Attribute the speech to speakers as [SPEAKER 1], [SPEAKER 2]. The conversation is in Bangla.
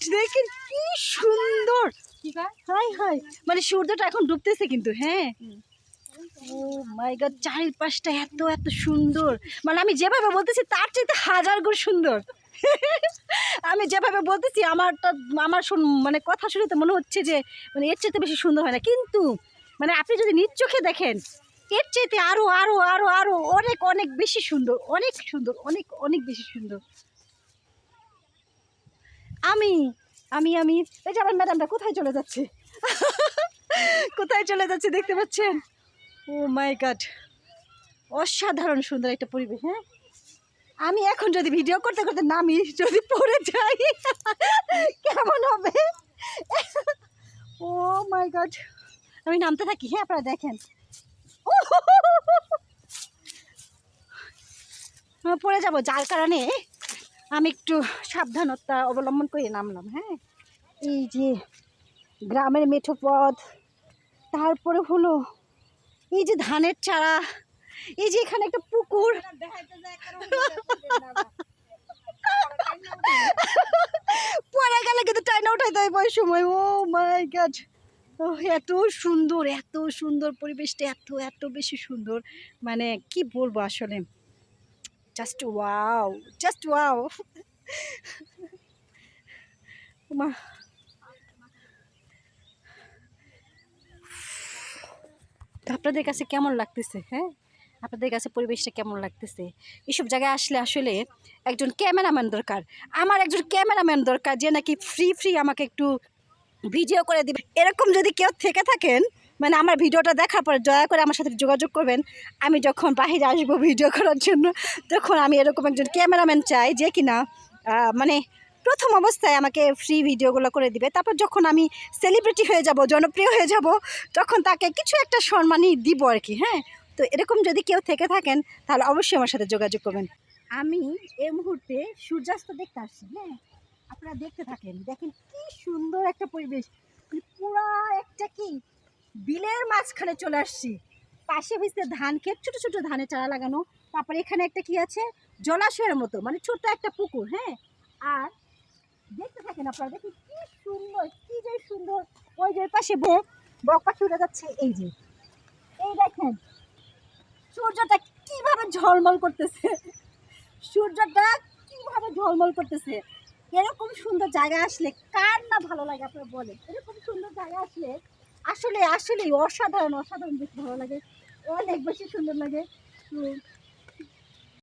[SPEAKER 1] দেখেন কি সুন্দর। High high. মানে সূর্যটা এখন ডুবতেছে কিন্তু হ্যাঁ। ও মাই গড চারিপাশটা এত এত সুন্দর। মানে আমি যেভাবে বলতেছি, তার চাইতে হাজার গুণ সুন্দর। আমি যেভাবে বলতেছি, আমারটা, আমার শুন মানে কথা শুনে তো মনে হচ্ছে যে মানে এর চাইতে বেশি সুন্দর হয় না। কিন্তু মানে আপনি যদি নিজ চোখে দেখেন, এর চাইতে আরও আরও আরও আরও অনেক অনেক বেশি সুন্দর, অনেক সুন্দর, অনেক অনেক বেশি সুন্দর। আমি আমি আমি। এই যে আমার ম্যাডামটা কোথায় চলে যাচ্ছে? কোথায় চলে যাচ্ছে দেখতে পাচ্ছেন? ও মাই গড অসাধারণ সুন্দর একটা পরিবেশ হ্যাঁ? আমি এখন যদি ভিডিও করতে করতে নামি, যদি পড়ে যাই, কেমন হবে? ও মাই গড আমি নামতে থাকি হ্যাঁ আপনারা দেখেন। পড়ে যাব, যার কারণে আমি একটু সাবধানতা অবলম্বন করে নামলাম হ্যাঁ? এই যে গ্রামের মেঠো পথ, তারপরে হলো এই যে ধানের চারা, এই যে এখানে একটা পুকুর। পরে গেলে কিন্তু টাইনা উঠাইতে হয় ওই সময়, ও মাই গড। এত সুন্দর এত সুন্দর পরিবেশটা, এত এত বেশি সুন্দর। মানে কি বলব আসলে? জাস্ট ওয়াও জাস্ট ওয়াও মা আপনাদের কাছে কেমন লাগতেছে হ্যাঁ? আপনাদের কাছে পরিবেশটা কেমন লাগতেছে? এসব জায়গায় আসলে আসলে একজন ক্যামেরাম্যান দরকার। আমার একজন ক্যামেরাম্যান দরকার যে নাকি ফ্রি ফ্রি আমাকে একটু ভিডিও করে দিবে। এরকম যদি কেউ থেকে থাকেন মানে আমার ভিডিওটা দেখার পরে দয়া করে আমার সাথে যোগাযোগ করবেন। আমি যখন বাহিরে আসব ভিডিও করার জন্য, তখন আমি এরকম একজন ক্যামেরাম্যান চাই যে কিনা মানে প্রথম অবস্থায় আমাকে ফ্রি ভিডিওগুলো করে দিবে। তারপর যখন আমি সেলিব্রিটি হয়ে যাব, জনপ্রিয় হয়ে যাব, তখন তাকে কিছু একটা সম্মানই দিব আর কি হ্যাঁ? তো এরকম যদি কেউ থেকে থাকেন, তাহলে অবশ্যই আমার সাথে যোগাযোগ করবেন। আমি এই মুহূর্তে সূর্যাস্ত দেখতে আসছি হ্যাঁ? আপনারা দেখতে থাকেন, দেখেন কি সুন্দর একটা পরিবেশ। মানে পুরা একটা কি বিলের মাঝখানে চলে আসছি। পাশে হয়েছে ধান ক্ষেত, ছোটো ছোটো ধানের চারা লাগানো। তারপরে এখানে একটা কি আছে? জলাশয়ের মতো মানে ছোট্ট একটা পুকুর হ্যাঁ? আর দেখতে থাকেন আপনারা, দেখুন কি সুন্দর, কি যে সুন্দর। ওই যে পাশে বক বক পাখি উড়ে যাচ্ছে, এই যে। এই দেখেন, সূর্যটা কীভাবে ঝলমল করতেছে। সূর্যটা কীভাবে ঝলমল করতেছে। এরকম সুন্দর জায়গা আসলে কার না ভালো লাগে আপনারা বলেন। এরকম সুন্দর জায়গা আসলে আসলে আসলে অসাধারণ অসাধারণ দেখতে ভালো লাগে। অনেক বেশি সুন্দর লাগে।